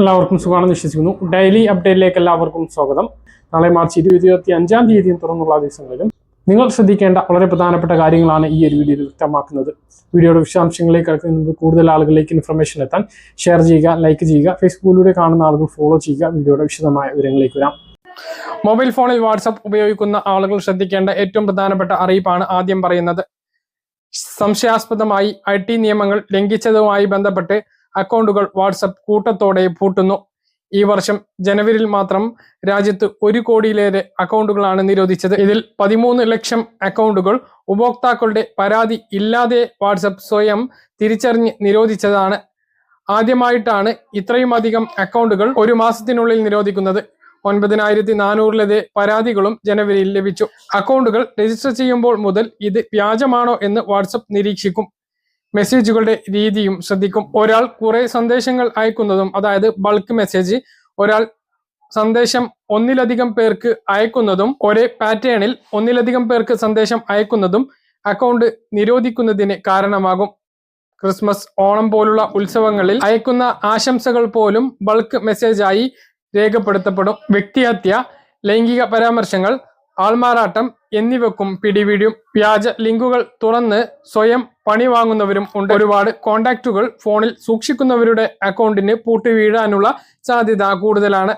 എല്ലാവർക്കും സുഖമാണെന്ന് വിശ്വസിക്കുന്നു. ഡെയിലി അപ്ഡേറ്റിലേക്ക് എല്ലാവർക്കും സ്വാഗതം. നാളെ മാർച്ച് ഇരുപത്തി ഇരുപത്തി അഞ്ചാം തീയതിയും തുറന്നുള്ള ദിവസങ്ങളിലും നിങ്ങൾ ശ്രദ്ധിക്കേണ്ട വളരെ പ്രധാനപ്പെട്ട കാര്യങ്ങളാണ് ഈ ഒരു വീഡിയോയിൽ വ്യക്തമാക്കുന്നത്. വീഡിയോയുടെ വിശദാംശങ്ങളിലേക്ക് കിടക്കുന്നത് കൂടുതൽ ആളുകളിലേക്ക് ഇൻഫർമേഷൻ എത്താൻ ഷെയർ ചെയ്യുക ലൈക്ക് ചെയ്യുക ഫേസ്ബുക്കിലൂടെ കാണുന്ന ആളുകൾ ഫോളോ ചെയ്യുക വീഡിയോയുടെ വിശദമായ വിവരങ്ങളിലേക്ക് വരാം. മൊബൈൽ ഫോണിൽ വാട്സപ്പ് ഉപയോഗിക്കുന്ന ആളുകൾ ശ്രദ്ധിക്കേണ്ട ഏറ്റവും പ്രധാനപ്പെട്ട അറിയിപ്പാണ് ആദ്യം പറയുന്നത്. സംശയാസ്പദമായി ഐ ടി നിയമങ്ങൾ ലംഘിച്ചതുമായി ബന്ധപ്പെട്ട് അക്കൗണ്ടുകൾ വാട്സപ്പ് കൂട്ടത്തോടെ പൂട്ടുന്നു. ഈ വർഷം ജനുവരിയിൽ മാത്രം രാജ്യത്ത് ഒരു കോടിയിലേറെ അക്കൗണ്ടുകളാണ് നിരോധിച്ചത്. ഇതിൽ പതിമൂന്ന് ലക്ഷം അക്കൗണ്ടുകൾ ഉപഭോക്താക്കളുടെ പരാതി ഇല്ലാതെ വാട്സപ്പ് സ്വയം തിരിച്ചറിഞ്ഞ് നിരോധിച്ചതാണ്. ആദ്യമായിട്ടാണ് ഇത്രയും അധികം അക്കൗണ്ടുകൾ ഒരു മാസത്തിനുള്ളിൽ നിരോധിക്കുന്നത്. ഒൻപതിനായിരത്തി നാനൂറിലതെ പരാതികളും ജനുവരിയിൽ ലഭിച്ചു. അക്കൗണ്ടുകൾ രജിസ്റ്റർ ചെയ്യുമ്പോൾ മുതൽ ഇത് വ്യാജമാണോ എന്ന് വാട്സപ്പ് നിരീക്ഷിക്കും. മെസ്സേജുകളുടെ രീതിയും ശ്രദ്ധിക്കും. ഒരാൾ കുറെ സന്ദേശങ്ങൾ അയക്കുന്നതും അതായത് ബൾക്ക് മെസ്സേജ് ഒരാൾ സന്ദേശം ഒന്നിലധികം പേർക്ക് അയക്കുന്നതും ഒരേ പാറ്റേണിൽ ഒന്നിലധികം പേർക്ക് സന്ദേശം അയക്കുന്നതും അക്കൗണ്ട് നിരോധിക്കുന്നതിന് കാരണമാകും. ക്രിസ്മസ് ഓണം പോലുള്ള ഉത്സവങ്ങളിൽ അയക്കുന്ന ആശംസകൾ പോലും ബൾക്ക് മെസ്സേജായി രേഖപ്പെടുത്തപ്പെടും. വ്യക്തിഹത്യ ലൈംഗിക പരാമർശങ്ങൾ ആൾമാറാട്ടം എന്നിവക്കും പിടിവീഴും വ്യാജ ലിങ്കുകൾ തുറന്ന് സ്വയം പണി വാങ്ങുന്നവരും ഉണ്ട്. ഒരുപാട് കോണ്ടാക്റ്റുകൾ ഫോണിൽ സൂക്ഷിക്കുന്നവരുടെ അക്കൗണ്ടിന് പൂട്ടി വീഴാനുള്ള സാധ്യത കൂടുതലാണ്.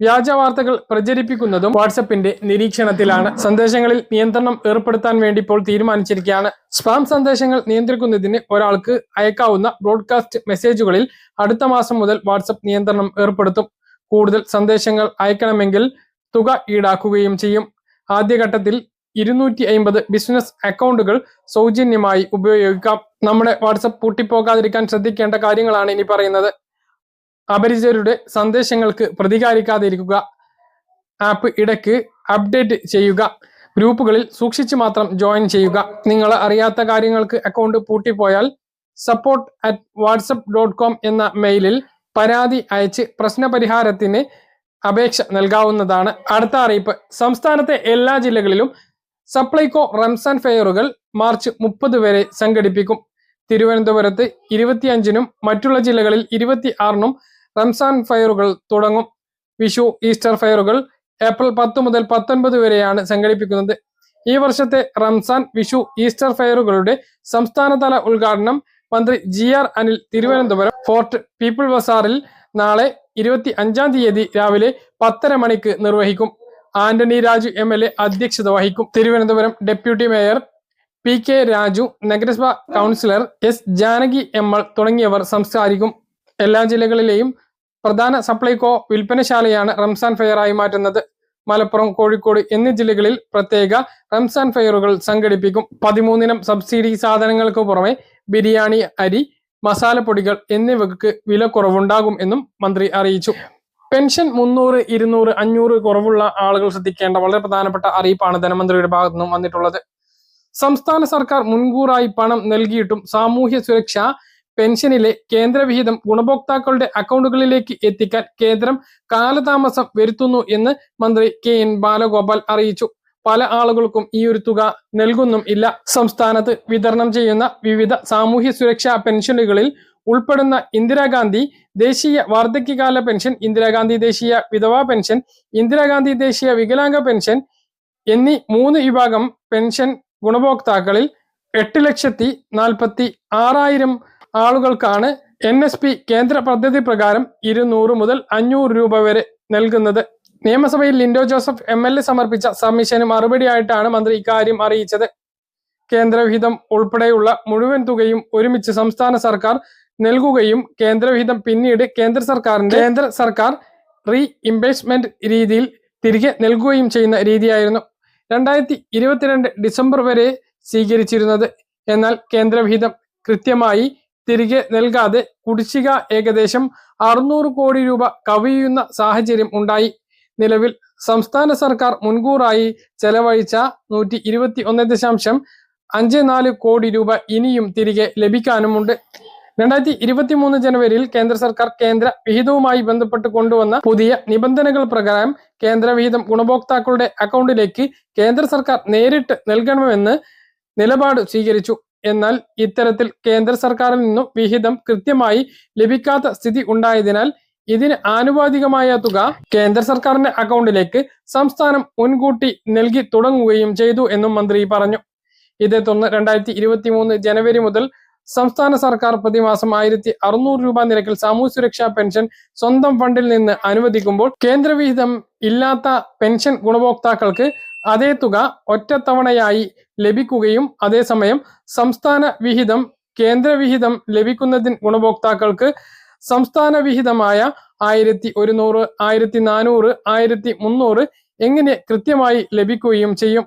വ്യാജ വാർത്തകൾ പ്രചരിപ്പിക്കുന്നതും വാട്സപ്പിന്റെ നിരീക്ഷണത്തിലാണ്. സന്ദേശങ്ങളിൽ നിയന്ത്രണം ഏർപ്പെടുത്താൻ വേണ്ടി ഇപ്പോൾ തീരുമാനിച്ചിരിക്കുകയാണ്. സ്പാം സന്ദേശങ്ങൾ നിയന്ത്രിക്കുന്നതിന് ഒരാൾക്ക് അയക്കാവുന്ന ബ്രോഡ്കാസ്റ്റ് മെസ്സേജുകളിൽ അടുത്ത മാസം മുതൽ വാട്സപ്പ് നിയന്ത്രണം ഏർപ്പെടുത്തും. കൂടുതൽ സന്ദേശങ്ങൾ അയക്കണമെങ്കിൽ തുക ഈടാക്കുകയും ചെയ്യും. ആദ്യഘട്ടത്തിൽ ഇരുന്നൂറ്റി അമ്പത് ബിസിനസ് അക്കൗണ്ടുകൾ സൗജന്യമായി ഉപയോഗിക്കാം. നമ്മുടെ വാട്സപ്പ് പൂട്ടിപ്പോകാതിരിക്കാൻ ശ്രദ്ധിക്കേണ്ട കാര്യങ്ങളാണ് ഇനി പറയുന്നത്. അപരിചിതരുടെ സന്ദേശങ്ങൾക്ക് പ്രതികാരിക്കാതിരിക്കുക. ആപ്പ് ഇടയ്ക്ക് അപ്ഡേറ്റ് ചെയ്യുക. ഗ്രൂപ്പുകളിൽ സൂക്ഷിച്ച് മാത്രം ജോയിൻ ചെയ്യുക. നിങ്ങൾ അറിയാത്ത കാര്യങ്ങൾക്ക് account പൂട്ടിപ്പോയാൽ support at WhatsApp dot com എന്ന മെയിലിൽ പരാതി അയച്ച് പ്രശ്നപരിഹാരത്തിന് അപേക്ഷ നൽകാവുന്നതാണ്. അടുത്ത അറിയിപ്പ്. സംസ്ഥാനത്തെ എല്ലാ ജില്ലകളിലും സപ്ലൈകോ റംസാൻ ഫെയറുകൾ മാർച്ച് മുപ്പത് വരെ സംഘടിപ്പിക്കും. തിരുവനന്തപുരത്ത് ഇരുപത്തിയഞ്ചിനും മറ്റുള്ള ജില്ലകളിൽ ഇരുപത്തി ആറിനും റംസാൻ ഫെയറുകൾ തുടങ്ങും. വിഷു ഈസ്റ്റർ ഫെയറുകൾ ഏപ്രിൽ പത്ത് മുതൽ പത്തൊൻപത് വരെയാണ് സംഘടിപ്പിക്കുന്നത്. ഈ വർഷത്തെ റംസാൻ വിഷു ഈസ്റ്റർ ഫെയറുകളുടെ സംസ്ഥാനതല ഉദ്ഘാടനം മന്ത്രി G R Anil Thiruvananthapuram fort people ബസാറിൽ നാളെ ഇരുപത്തി അഞ്ചാം തീയതി രാവിലെ പത്തര മണിക്ക് നിർവഹിക്കും. Antony Raju M L A അധ്യക്ഷത വഹിക്കും. Thiruvananthapuram deputy mayor P K Raju നഗരസഭാ councillor S Janaki M L തുടങ്ങിയവർ സംസാരിക്കും. എല്ലാ ജില്ലകളിലെയും പ്രധാന സപ്ലൈകോ വിൽപ്പനശാലയാണ് റംസാൻ ഫെയറായി മാറ്റുന്നത്. മലപ്പുറം കോഴിക്കോട് എന്നീ ജില്ലകളിൽ പ്രത്യേക റംസാൻ ഫെയറുകൾ സംഘടിപ്പിക്കും. പതിമൂന്നിനം സബ്സിഡി സാധനങ്ങൾക്ക് പുറമെ ബിരിയാണി അരി മസാലപ്പൊടികൾ എന്നിവയ്ക്ക് വില കുറവുണ്ടാകും എന്നും മന്ത്രി അറിയിച്ചു. പെൻഷൻ മുന്നൂറ് ഇരുന്നൂറ് അഞ്ഞൂറ് കുറവുള്ള ആളുകൾ ശ്രദ്ധിക്കേണ്ട വളരെ പ്രധാനപ്പെട്ട അറിയിപ്പാണ് ധനമന്ത്രിയുടെ ഭാഗത്തു നിന്നും വന്നിട്ടുള്ളത്. സംസ്ഥാന സർക്കാർ മുൻകൂറായി പണം നൽകിയിട്ടും സാമൂഹ്യ സുരക്ഷ പെൻഷനിലെ കേന്ദ്രവിഹിതം ഗുണഭോക്താക്കളുടെ അക്കൗണ്ടുകളിലേക്ക് എത്തിക്കാൻ കേന്ദ്രം കാലതാമസം വരുത്തുന്നു എന്ന് മന്ത്രി കെ എൻ ബാലഗോപാൽ അറിയിച്ചു. പല ആളുകൾക്കും ഈ ഒരു തുക നൽകുന്നും ഇല്ല. സംസ്ഥാനത്ത് വിതരണം ചെയ്യുന്ന വിവിധ സാമൂഹ്യ സുരക്ഷാ പെൻഷനുകളിൽ ഉൾപ്പെടുന്ന ഇന്ദിരാഗാന്ധി ദേശീയ വാർദ്ധക്യകാല പെൻഷൻ ഇന്ദിരാഗാന്ധി ദേശീയ വിധവാ പെൻഷൻ ഇന്ദിരാഗാന്ധി ദേശീയ വികലാംഗ പെൻഷൻ എന്നീ മൂന്ന് വിഭാഗം പെൻഷൻ ഗുണഭോക്താക്കളിൽ എട്ട് ലക്ഷത്തി നാൽപ്പത്തി ആറായിരം ആളുകൾക്കാണ് എൻ എസ് പി കേന്ദ്ര പദ്ധതി പ്രകാരം ഇരുന്നൂറ് മുതൽ അഞ്ഞൂറ് രൂപ വരെ നൽകുന്നത്. നിയമസഭയിൽ Lindo Joseph M L A സമർപ്പിച്ച സബ്മിഷന് മറുപടിയായിട്ടാണ് മന്ത്രി ഇക്കാര്യം അറിയിച്ചത്. കേന്ദ്രവിഹിതം ഉൾപ്പെടെയുള്ള മുഴുവൻ തുകയും ഒരുമിച്ച് സംസ്ഥാന സർക്കാർ നൽകുകയും കേന്ദ്രവിഹിതം പിന്നീട് കേന്ദ്ര സർക്കാരിന്റെ കേന്ദ്ര സർക്കാർ റീ ഇംബേഴ്സ്മെന്റ് രീതിയിൽ തിരികെ നൽകുകയും ചെയ്യുന്ന രീതിയായിരുന്നു രണ്ടായിരത്തി ഇരുപത്തിരണ്ട് ഡിസംബർ വരെ സ്വീകരിച്ചിരുന്നത്. എന്നാൽ കേന്ദ്രവിഹിതം കൃത്യമായി തിരികെ നൽകാതെ കുടിശ്ശിക ഏകദേശം അറുന്നൂറ് കോടി രൂപ കവിയുന്ന സാഹചര്യം ഉണ്ടായി. നിലവിൽ സംസ്ഥാന സർക്കാർ മുൻകൂറായി ചെലവഴിച്ച നൂറ്റി ഇരുപത്തി ഒന്ന് ദശാംശം അഞ്ച് നാല് കോടി രൂപ ഇനിയും തിരികെ ലഭിക്കാനുമുണ്ട്. രണ്ടായിരത്തി ഇരുപത്തി മൂന്ന് ജനുവരിയിൽ കേന്ദ്ര സർക്കാർ കേന്ദ്ര വിഹിതവുമായി ബന്ധപ്പെട്ട് കൊണ്ടുവന്ന പുതിയ നിബന്ധനകൾ പ്രകാരം കേന്ദ്ര വിഹിതം ഗുണഭോക്താക്കളുടെ അക്കൗണ്ടിലേക്ക് കേന്ദ്ര സർക്കാർ നേരിട്ട് നൽകണമെന്ന് നിലപാട് സ്വീകരിച്ചു. എന്നാൽ ഇത്തരത്തിൽ കേന്ദ്ര സർക്കാരിൽ നിന്നും വിഹിതം കൃത്യമായി ലഭിക്കാത്ത സ്ഥിതി ഉണ്ടായതിനാൽ ഇതിന് ആനുപാതികമായ തുക കേന്ദ്ര സർക്കാരിന്റെ അക്കൗണ്ടിലേക്ക് സംസ്ഥാനം മുൻകൂട്ടി നൽകി തുടങ്ങുകയും ചെയ്തു എന്നും മന്ത്രി പറഞ്ഞു. ഇതേ തുടർന്ന് രണ്ടായിരത്തി ഇരുപത്തി മൂന്ന് ജനുവരി മുതൽ സംസ്ഥാന സർക്കാർ പ്രതിമാസം ആയിരത്തി അറുന്നൂറ് രൂപ നിരക്കിൽ സാമൂഹ്യ സുരക്ഷാ പെൻഷൻ സ്വന്തം ഫണ്ടിൽ നിന്ന് അനുവദിക്കുമ്പോൾ കേന്ദ്രവിഹിതം ഇല്ലാത്ത പെൻഷൻ ഗുണഭോക്താക്കൾക്ക് അതേ തുക ഒറ്റത്തവണയായി ലഭിക്കുകയും അതേസമയം സംസ്ഥാന വിഹിതം കേന്ദ്രവിഹിതം ലഭിക്കുന്നതിന് ഗുണഭോക്താക്കൾക്ക് സംസ്ഥാന വിഹിതമായ ആയിരത്തി ഒരുന്നൂറ് ആയിരത്തി നാനൂറ് ആയിരത്തി മുന്നൂറ് എങ്ങനെ കൃത്യമായി ലഭിക്കുകയും ചെയ്യും?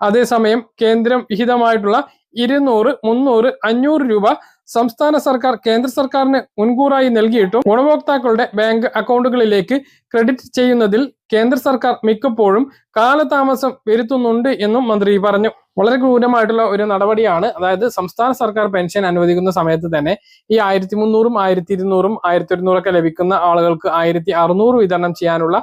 അതേസമയം കേന്ദ്രം വിഹിതമായിട്ടുള്ള ഇരുന്നൂറ് മുന്നൂറ് അഞ്ഞൂറ് രൂപ സംസ്ഥാന സർക്കാർ കേന്ദ്ര സർക്കാരിന് മുൻകൂറായി നൽകിയിട്ടും ഗുണഭോക്താക്കളുടെ ബാങ്ക് അക്കൗണ്ടുകളിലേക്ക് ക്രെഡിറ്റ് ചെയ്യുന്നതിൽ കേന്ദ്ര സർക്കാർ മിക്കപ്പോഴും കാലതാമസം വരുത്തുന്നുണ്ട് എന്നും മന്ത്രി പറഞ്ഞു. വളരെ ക്രൂരമായിട്ടുള്ള ഒരു നടപടിയാണ്. അതായത് സംസ്ഥാന സർക്കാർ പെൻഷൻ അനുവദിക്കുന്ന സമയത്ത് തന്നെ ഈ ആയിരത്തി മുന്നൂറും ആയിരത്തി ഇരുന്നൂറും ആയിരത്തി ഒരുന്നൂറൊക്കെ ലഭിക്കുന്ന ആളുകൾക്ക് ആയിരത്തി അറുന്നൂറ് വിതരണം ചെയ്യാനുള്ള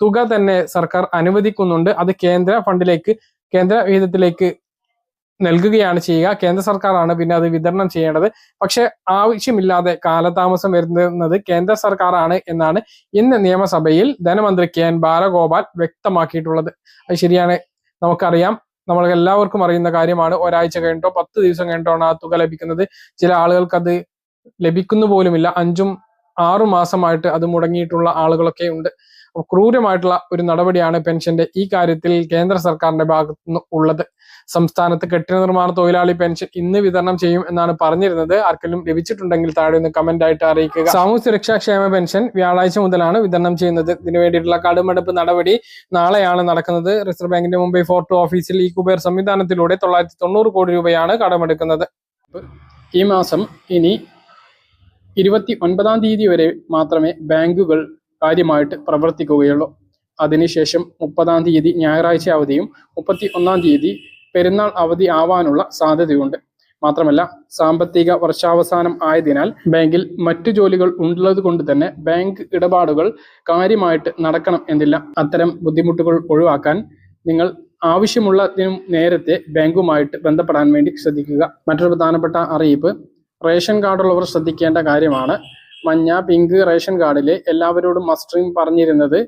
തുക തന്നെ സർക്കാർ അനുവദിക്കുന്നുണ്ട്. അത് കേന്ദ്ര ഫണ്ടിലേക്ക് കേന്ദ്ര വിഹിതത്തിലേക്ക് നൽകുകയാണ് ചെയ്യുക. കേന്ദ്ര സർക്കാരാണ് പിന്നെ അത് വിതരണം ചെയ്യേണ്ടത്. പക്ഷെ ആവശ്യമില്ലാതെ കാലതാമസം വരുന്നത് കേന്ദ്ര സർക്കാരാണ് എന്നാണ് ഇന്ന് നിയമസഭയിൽ ധനമന്ത്രി കെ എൻ ബാലഗോപാൽ വ്യക്തമാക്കിയിട്ടുള്ളത്. അത് ശരിയാണ് നമുക്കറിയാം. നമ്മൾ എല്ലാവർക്കും അറിയുന്ന കാര്യമാണ്. ഒരാഴ്ച കഴിഞ്ഞിട്ടോ പത്ത് ദിവസം കഴിഞ്ഞിട്ടോ ആണ് ആ തുക ലഭിക്കുന്നത്. ചില ആളുകൾക്ക് അത് ലഭിക്കുന്നു പോലുമില്ല. അഞ്ചും ആറു മാസമായിട്ട് അത് മുടങ്ങിയിട്ടുള്ള ആളുകളൊക്കെ ഉണ്ട്. ക്രൂരമായിട്ടുള്ള ഒരു നടപടിയാണ് പെൻഷന്റെ ഈ കാര്യത്തിൽ കേന്ദ്ര സർക്കാരിന്റെ ഭാഗത്തു നിന്ന് ഉള്ളത്. സംസ്ഥാനത്ത് കെട്ടിട നിർമ്മാണ തൊഴിലാളി പെൻഷൻ ഇന്ന് വിതരണം ചെയ്യും എന്നാണ് പറഞ്ഞിരുന്നത്. ആർക്കെങ്കിലും ലഭിച്ചിട്ടുണ്ടെങ്കിൽ താഴെ ഒന്ന് കമന്റ് ആയിട്ട് അറിയിക്കുക. സാമൂഹ്യ സുരക്ഷാ ക്ഷേമ പെൻഷൻ വ്യാഴാഴ്ച മുതലാണ് വിതരണം ചെയ്യുന്നത്. ഇതിനു വേണ്ടിയിട്ടുള്ള കടുമെടുപ്പ് നടപടി നാളെയാണ് നടക്കുന്നത്. റിസർവ് ബാങ്കിന്റെ മുംബൈ ഫോർട്ട് ഓഫീസിൽ ഈ കുബേർ സംവിധാനത്തിലൂടെ തൊള്ളായിരത്തി തൊണ്ണൂറ് കോടി രൂപയാണ് കടമെടുക്കുന്നത്. ഈ മാസം ഇനി ഇരുപത്തി ഒൻപതാം തീയതി വരെ മാത്രമേ ബാങ്കുകൾ കാര്യമായിട്ട് പ്രവർത്തിക്കുകയുള്ളൂ. അതിനുശേഷം മുപ്പതാം തീയതി ഞായറാഴ്ച അവധിയും മുപ്പത്തി ഒന്നാം തീയതി പെരുന്നാൾ അവധി ആവാനുള്ള സാധ്യതയുണ്ട്. മാത്രമല്ല സാമ്പത്തിക വർഷാവസാനം ആയതിനാൽ ബാങ്കിൽ മറ്റു ജോലികൾ ഉള്ളത് കൊണ്ട് തന്നെ ബാങ്ക് ഇടപാടുകൾ കാര്യമായിട്ട് നടക്കണം എന്നില്ല. അത്തരം ബുദ്ധിമുട്ടുകൾ ഒഴിവാക്കാൻ നിങ്ങൾ ആവശ്യമുള്ളതിനും നേരത്തെ ബാങ്കുമായിട്ട് ബന്ധപ്പെടാൻ വേണ്ടി ശ്രദ്ധിക്കുക. മറ്റൊരു പ്രധാനപ്പെട്ട അറിയിപ്പ് റേഷൻ കാർഡുള്ളവർ ശ്രദ്ധിക്കേണ്ട കാര്യമാണ് മഞ്ഞ പിങ്ക് റേഷൻ കാർഡിലെ എല്ലാവരോടും മസ്റ്ററിംഗ് പറഞ്ഞിരുന്നത്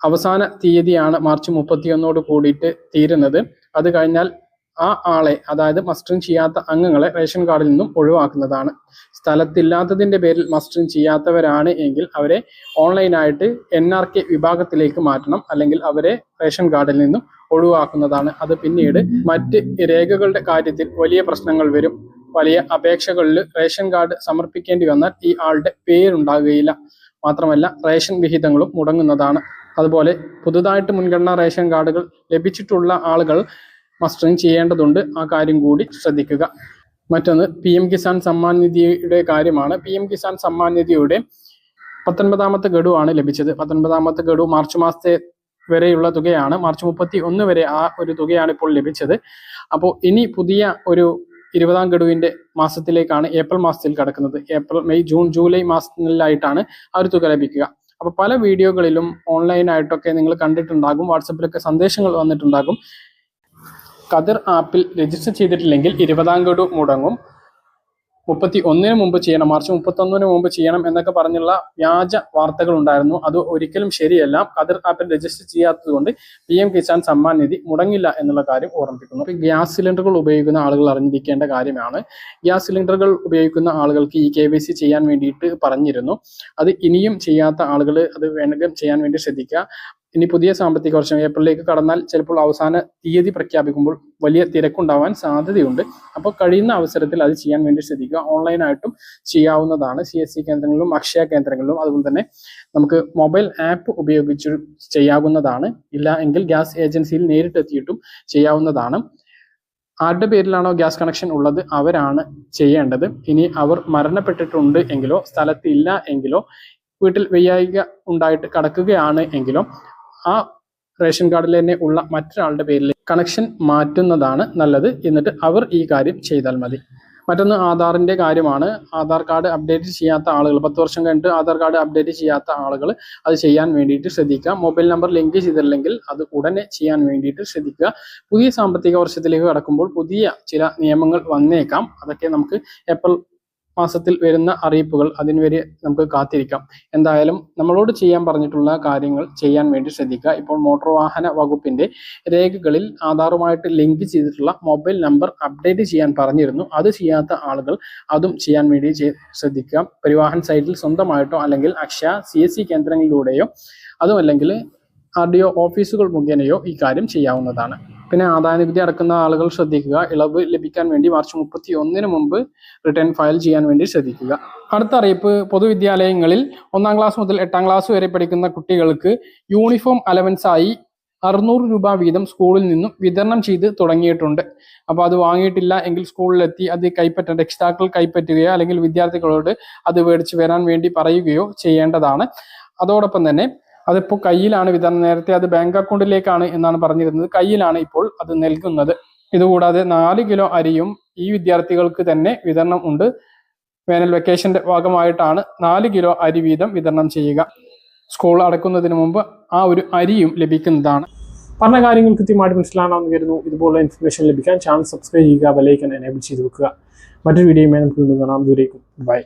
അവസാന തീയതിയാണ് മാർച്ച് മുപ്പത്തിയൊന്നോട് കൂടിയിട്ട് തീരുന്നത്. അത് കഴിഞ്ഞാൽ ആ ആളെ അതായത് മസ്റ്ററിംഗ് ചെയ്യാത്ത അംഗങ്ങളെ റേഷൻ കാർഡിൽ നിന്നും ഒഴിവാക്കുന്നതാണ്. സ്ഥലത്തില്ലാത്തതിന്റെ പേരിൽ മസ്റ്ററിംഗ് ചെയ്യാത്തവരാണ് എങ്കിൽ അവരെ ഓൺലൈനായിട്ട് എൻ ആർ കെ വിഭാഗത്തിലേക്ക് മാറ്റണം. അല്ലെങ്കിൽ അവരെ റേഷൻ കാർഡിൽ നിന്നും ഒഴിവാക്കുന്നതാണ്. അത് പിന്നീട് മറ്റ് രേഖകളുടെ കാര്യത്തിൽ വലിയ പ്രശ്നങ്ങൾ വരും. വലിയ അപേക്ഷകളിൽ റേഷൻ കാർഡ് സമർപ്പിക്കേണ്ടി വന്നാൽ ഈ ആളുടെ പേരുണ്ടാകുകയില്ല. മാത്രമല്ല റേഷൻ വിഹിതങ്ങളും മുടങ്ങുന്നതാണ്. അതുപോലെ പുതുതായിട്ട് മുൻഗണനാ റേഷൻ കാർഡുകൾ ലഭിച്ചിട്ടുള്ള ആളുകൾ മസ്റ്ററിങ് ചെയ്യേണ്ടതുണ്ട്. ആ കാര്യം കൂടി ശ്രദ്ധിക്കുക. മറ്റൊന്ന് പി എം കിസാൻ സമ്മാൻ നിധിയുടെ കാര്യമാണ്. പി എം കിസാൻ സമ്മാൻ നിധിയുടെ പത്തൊൻപതാമത്തെ ഗഡുവാണ് ലഭിച്ചത്. പത്തൊൻപതാമത്തെ ഗഡു മാർച്ച് മാസത്തെ വരെയുള്ള തുകയാണ്. മാർച്ച് മുപ്പത്തി ഒന്ന് വരെ ആ ഒരു തുകയാണ് ഇപ്പോൾ ലഭിച്ചത്. അപ്പോൾ ഇനി പുതിയ ഒരു ഇരുപതാം ഗഡുവിന്റെ മാസത്തിലേക്കാണ് ഏപ്രിൽ മാസത്തിൽ കടക്കുന്നത്. ഏപ്രിൽ മെയ് ജൂൺ ജൂലൈ മാസങ്ങളിലായിട്ടാണ് ആ ഒരു തുക ലഭിക്കുക. അപ്പൊ പല വീഡിയോകളിലും ഓൺലൈനായിട്ടൊക്കെ നിങ്ങൾ കണ്ടിട്ടുണ്ടാകും വാട്സപ്പിലൊക്കെ സന്ദേശങ്ങൾ വന്നിട്ടുണ്ടാകും. കതിർ ആപ്പിൽ രജിസ്റ്റർ ചെയ്തിട്ടില്ലെങ്കിൽ ഇരുപതാം ഗഡു മുടങ്ങും. മുപ്പത്തി ഒന്നിന് മുമ്പ് ചെയ്യണം മാർച്ച് മുപ്പത്തി ഒന്നിന് മുമ്പ് ചെയ്യണം എന്നൊക്കെ പറഞ്ഞുള്ള വ്യാജ വാർത്തകൾ ഉണ്ടായിരുന്നു അത് ഒരിക്കലും ശരിയല്ല. കതിർ ആപ്പിൽ രജിസ്റ്റർ ചെയ്യാത്തതുകൊണ്ട് പി എം കിസാൻ സമ്മാൻ നിധി മുടങ്ങില്ല എന്നുള്ള കാര്യം ഓർമ്മിപ്പിക്കുന്നു. ഗ്യാസ് സിലിണ്ടറുകൾ ഉപയോഗിക്കുന്ന ആളുകൾ അറിഞ്ഞിരിക്കേണ്ട കാര്യമാണ്. ഗ്യാസ് സിലിണ്ടറുകൾ ഉപയോഗിക്കുന്ന ആളുകൾക്ക് ഈ കെ ചെയ്യാൻ വേണ്ടിയിട്ട് പറഞ്ഞിരുന്നു. അത് ഇനിയും ചെയ്യാത്ത ആളുകൾ അത് വേണമെങ്കിൽ ചെയ്യാൻ വേണ്ടി ശ്രദ്ധിക്കുക. ഇനി പുതിയ സാമ്പത്തിക വർഷം ഏപ്രിലേക്ക് കടന്നാൽ ചിലപ്പോൾ അവസാന തീയതി പ്രഖ്യാപിക്കുമ്പോൾ വലിയ തിരക്കുണ്ടാവാൻ സാധ്യതയുണ്ട്. അപ്പോൾ കഴിയുന്ന അവസരത്തിൽ അത് ചെയ്യാൻ വേണ്ടി ശ്രദ്ധിക്കുക. ഓൺലൈനായിട്ടും ചെയ്യാവുന്നതാണ്. സി എസ് സി കേന്ദ്രങ്ങളിലും അക്ഷയ കേന്ദ്രങ്ങളിലും അതുപോലെ തന്നെ നമുക്ക് മൊബൈൽ ആപ്പ് ഉപയോഗിച്ച് ചെയ്യാവുന്നതാണ്. ഇല്ല എങ്കിൽ ഗ്യാസ് ഏജൻസിയിൽ നേരിട്ടെത്തിയിട്ടും ചെയ്യാവുന്നതാണ്. ആരുടെ പേരിലാണോ ഗ്യാസ് കണക്ഷൻ ഉള്ളത് അവരാണ് ചെയ്യേണ്ടത്. ഇനി അവർ മരണപ്പെട്ടിട്ടുണ്ട് എങ്കിലോ സ്ഥലത്തില്ല എങ്കിലോ വീട്ടിൽ വയ്യായിക ഉണ്ടായിട്ട് കടക്കുകയാണ് എങ്കിലോ ആ റേഷൻ കാർഡിൽ തന്നെ ഉള്ള മറ്റൊരാളുടെ പേരിൽ കണക്ഷൻ മാറ്റുന്നതാണ് നല്ലത് എന്നിട്ട് അവർ ഈ കാര്യം ചെയ്താൽ മതി. മറ്റൊന്ന് ആധാറിന്റെ കാര്യമാണ്. ആധാർ കാർഡ് അപ്ഡേറ്റ് ചെയ്യാത്ത ആളുകൾ പത്ത് വർഷം കഴിഞ്ഞിട്ട് ആധാർ കാർഡ് അപ്ഡേറ്റ് ചെയ്യാത്ത ആളുകൾ അത് ചെയ്യാൻ വേണ്ടിയിട്ട് ശ്രദ്ധിക്കുക. മൊബൈൽ നമ്പർ ലിങ്ക് ചെയ്തില്ലെങ്കിൽ അത് ഉടനെ ചെയ്യാൻ വേണ്ടിയിട്ട് ശ്രദ്ധിക്കുക. പുതിയ സാമ്പത്തിക വർഷത്തിലേക്ക് കടക്കുമ്പോൾ പുതിയ ചില നിയമങ്ങൾ വന്നേക്കാം. അതൊക്കെ നമുക്ക് ഏപ്രിൽ മാസത്തിൽ വരുന്ന അറിയിപ്പുകൾ അതിനുവരെ നമുക്ക് കാത്തിരിക്കാം. എന്തായാലും നമ്മളോട് ചെയ്യാൻ പറഞ്ഞിട്ടുള്ള കാര്യങ്ങൾ ചെയ്യാൻ വേണ്ടി ശ്രദ്ധിക്കുക. ഇപ്പോൾ മോട്ടോർ വാഹന വകുപ്പിന്റെ രേഖകളിൽ ആധാറുമായിട്ട് ലിങ്ക് ചെയ്തിട്ടുള്ള മൊബൈൽ നമ്പർ അപ്ഡേറ്റ് ചെയ്യാൻ പറഞ്ഞിരുന്നു. അത് ചെയ്യാത്ത ആളുകൾ അതും ചെയ്യാൻ വേണ്ടി ശ്രദ്ധിക്കാം ശ്രദ്ധിക്കുക. പരിവാഹൻ സൈറ്റിൽ സ്വന്തമായിട്ടോ അല്ലെങ്കിൽ അക്ഷയ സി കേന്ദ്രങ്ങളിലൂടെയോ അതും അല്ലെങ്കിൽ ആർ ഡി ഒ ഓഫീസുകൾ മുഖേനയോ ഈ കാര്യം ചെയ്യാവുന്നതാണ്. പിന്നെ ആദായ നികുതി അടക്കുന്ന ആളുകൾ ശ്രദ്ധിക്കുക ഇളവ് ലഭിക്കാൻ വേണ്ടി മാർച്ച് മുപ്പത്തി ഒന്നിന് മുമ്പ് റിട്ടേൺ ഫയൽ ചെയ്യാൻ വേണ്ടി ശ്രദ്ധിക്കുക. അടുത്ത അറിയിപ്പ് പൊതുവിദ്യാലയങ്ങളിൽ ഒന്നാം ക്ലാസ് മുതൽ എട്ടാം ക്ലാസ് വരെ പഠിക്കുന്ന കുട്ടികൾക്ക് യൂണിഫോം അലവൻസ് ആയി അറുന്നൂറ് രൂപ വീതം സ്കൂളിൽ നിന്നും വിതരണം ചെയ്ത് തുടങ്ങിയിട്ടുണ്ട്. അപ്പോൾ അത് വാങ്ങിയിട്ടില്ല എങ്കിൽ സ്കൂളിലെത്തി അത് കൈപ്പറ്റ രക്ഷിതാക്കൾ കൈപ്പറ്റുകയോ അല്ലെങ്കിൽ വിദ്യാർത്ഥികളോട് അത് മേടിച്ച് വരാൻ വേണ്ടി പറയുകയോ ചെയ്യേണ്ടതാണ്. അതോടൊപ്പം തന്നെ അതിപ്പോൾ കയ്യിലാണ് വിതരണം. നേരത്തെ അത് ബാങ്ക് അക്കൗണ്ടിലേക്കാണ് എന്നാണ് പറഞ്ഞിരുന്നത്. കയ്യിലാണ് ഇപ്പോൾ അത് നൽകുന്നത്. ഇതുകൂടാതെ നാല് കിലോ അരിയും ഈ വിദ്യാർത്ഥികൾക്ക് തന്നെ വിതരണം ഉണ്ട്. വേനൽ വെക്കേഷന്റെ ഭാഗമായിട്ടാണ് നാല് കിലോ അരി വീതം വിതരണം ചെയ്യുക. സ്കൂൾ അടക്കുന്നതിന് മുമ്പ് ആ ഒരു അരിയും ലഭിക്കുന്നതാണ്. പറഞ്ഞ കാര്യങ്ങൾ കൃത്യമായിട്ട് മനസ്സിലാണെന്ന് കരുതുന്നു. ഇതുപോലുള്ള ഇൻഫർമേഷൻ ലഭിക്കാൻ ചാനൽ സബ്സ്ക്രൈബ് ചെയ്യുക ബെലൈക്കൻ എനേബിൾ ചെയ്ത് വെക്കുക. മറ്റൊരു വീഡിയോയുമായി നമുക്ക് വീണ്ടും കാണാം. ദൂരേക്കും ബൈ